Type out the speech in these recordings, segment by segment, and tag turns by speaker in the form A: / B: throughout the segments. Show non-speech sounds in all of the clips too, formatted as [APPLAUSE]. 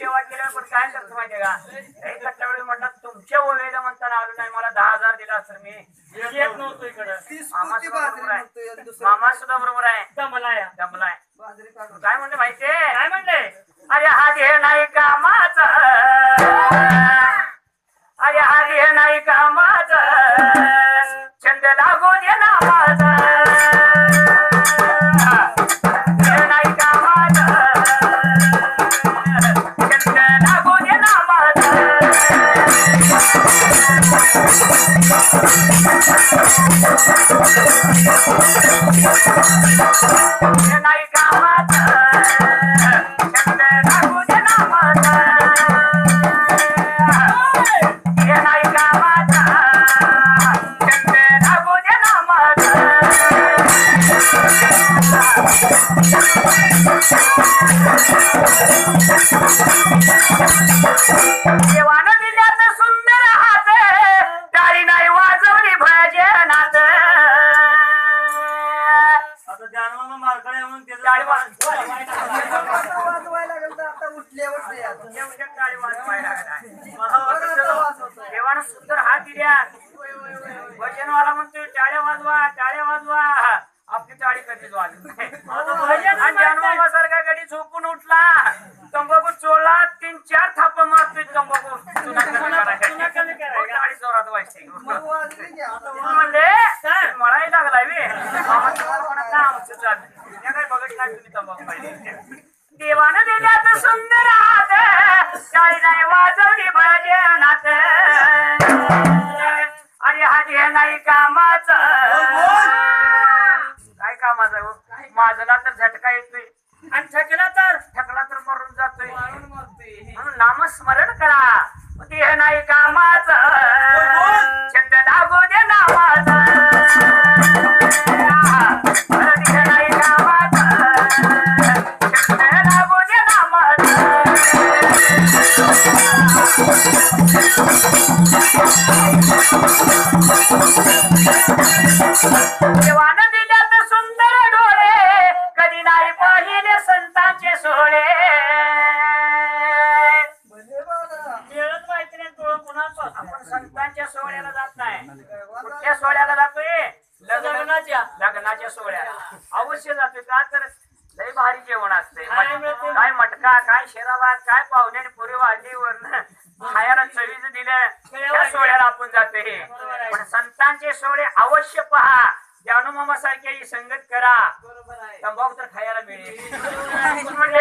A: सेवा केल्या पण काय करतो माहितीये का? लई कट्टावेळी म्हणलं तुमच्या ओवेला म्हणताना आलो नाही मला दहा हजार दिला असं मी. येत नव्हतो इकडं. मामा सुद्धा
B: बाजरी
A: बरोबर आहे. मामा सुद्धा बरोबर आहे.
B: काढून.
A: काय म्हणले माहितीये?
C: काय म्हणले
A: अरे हा घे नाही कामाचा. अरे हा घे नाही कामाचा छंद लागू दे नामाचा घे नाही कामाचा छंद लागू दे नामाचा हे नाही कामाचं छंद लागू दे नामाचं हे नाही कामाचं छंद लागू दे नामाचं देवानं दिल्यात सुंदर हात टाळी नाही वाजवली भजनात
C: आता जानवानं
B: वाजवायला लागेल आता उठले उठले
A: वाजवायला. देवानं सुंदर हात दिल्या भजनवाला म्हणतोय टाळ्या वाजवा टाळ्या वाजवा. आपली टाळी कधीच आणि जानवासारखा कधी झोपून उठला. तंबाखू चोळला तीन चार थाप मारतोय तंबाखू. मग टाळी जोरात म्हणून म्हणले? मळाही लागलाय बे आमचं आमचं हा नाही कामाचं काय कामाचं हो? माझला तर झटका येतोय. आणि थकला तर थकला तर मरून जातोय. म्हणून नामस्मरण करा. अवश्य जातोय का तर लय भारी जेवण असते
C: काय
A: मटका काय शेराबाद काय पाहुणे पुरी वाढली वरण. खायला चवीच दिलं सोहळ्याला आपण
C: आहे.
A: पण संतांचे सोहळे अवश्य पहा. जानू मामा सारख्या संगत करा. तंबाखू तर खायला मिळेल. [LAUGHS]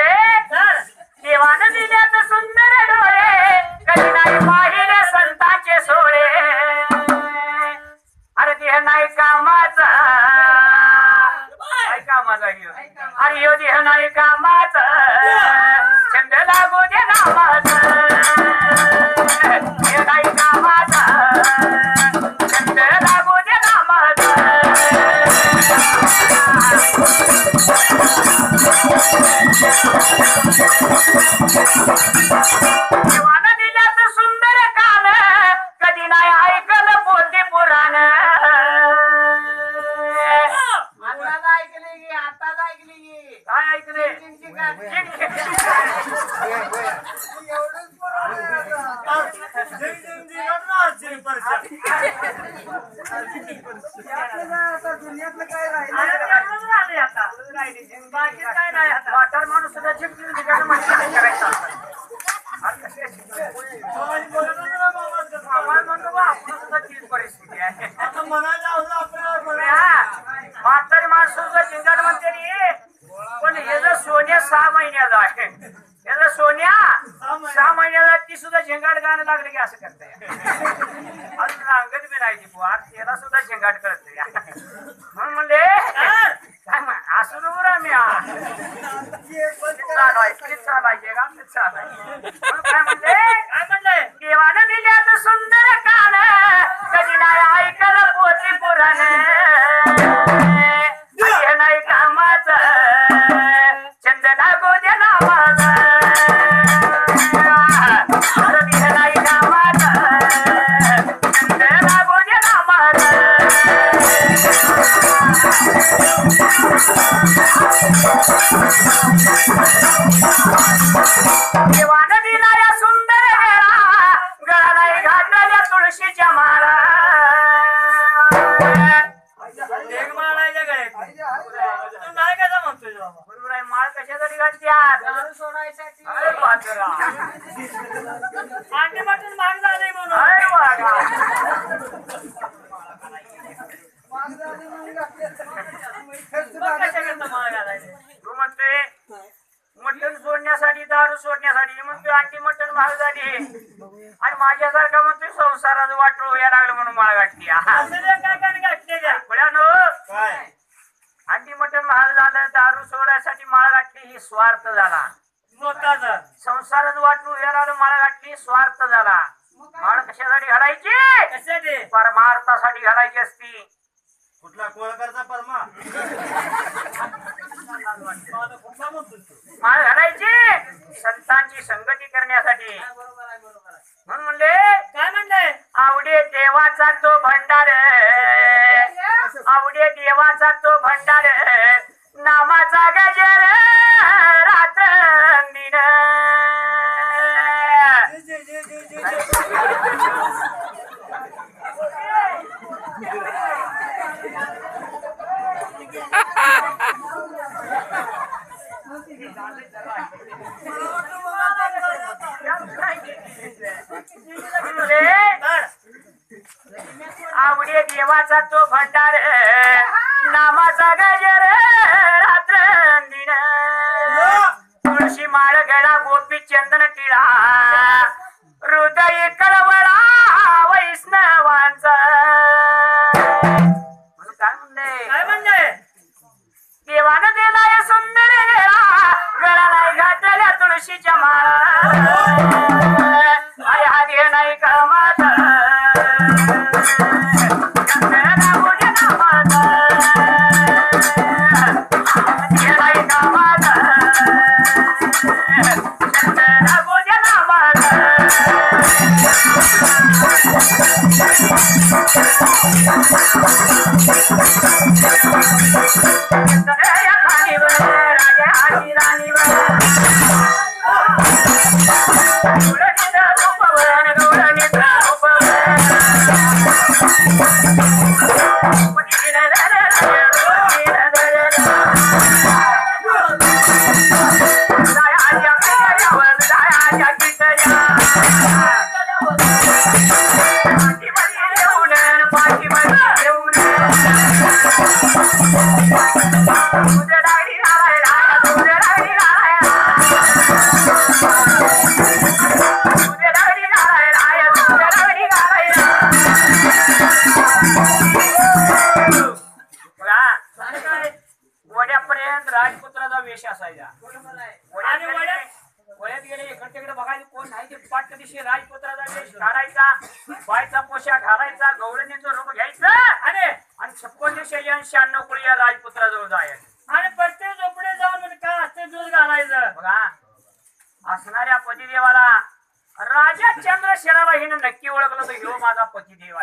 B: दुनियातलं काय राहिलं
A: आता. बाकी काय नाही माणूस सुद्धा जिंकून करायचं म्हातारी माणसं सुद्धा म्हणते पण हे जर सोन्या सहा महिन्याचा आहे हे जर सोन्या सहा महिन्याचा ती सुद्धा झिंगाट गाणं लागले की असं करताय अजून रांगत नाही ती सुद्धा झिंगाट करते म्हणून म्हणले काय असं हा. चालायचे का? चालायचे. म्हणून काय म्हणले काय म्हणले? देवानं दिल्यात सुंदर कान कधी नाही ऐकलं पोती पुराण. वर्षीच्या माळा. म्हणतोय बाबा कशासाठी घालत्यात
C: म्हणून.
A: अरे बागा कशाकरता माळ सोडण्यासाठी दारू सोडण्यासाठी. म्हणतोय आणखी मटण महाग झाली. आणि माझ्यासारखा म्हणतोय संसाराचं वाटलं या लागलं म्हणून मला गाठली
C: असं ते काय काय घातलेल्या
A: पुढ्यानं अंडी मटण महाग झालं दारू सोडायसाठी माळ गाठली ही स्वार्थ झाला.
C: मोताचा
A: संसारच वाटू या लागलं माळ गाठली स्वार्थ झाला. माळ कशासाठी घालायची? परमार्थासाठी घालायची असती.
C: कुठला कोळकरचा परमा?
A: माळ घालायची. संतांची संगती करण्यासाठी
B: बरोबर आहे बरोबर आहे
A: म्हणून म्हणले
C: काय म्हणलंय
A: आवडे देवाचा तो भंडार आवडे देवाचा तो भंडार नामाचा गजर रात्रंदिन म्हणले, [LAUGHS] [LAUGHS] आवडे देवाचा तो भंडार नामाचा गजर रात्रंदिन. तुळशी माळ गळा गोपी चंदन टिळा. हृदय कळवळा वैष्णवांचा. घालायचा बायचा पोशाख घालायचा गवळणीचं रूप घ्यायचं
C: आणि
A: आणि छप्पन दिवशी आणि शहाण्णव कुळी या राजपुत्राजवळ जायचं.
C: आणि प्रत्येक झोपडे जाऊन म्हणजे काय असते दूध घालायचं?
A: बघा असणाऱ्या पतिदेवाला राजा चंद्रसेनाला हिनं नक्की ओळखलं तर ह्यो माझा पतिदेव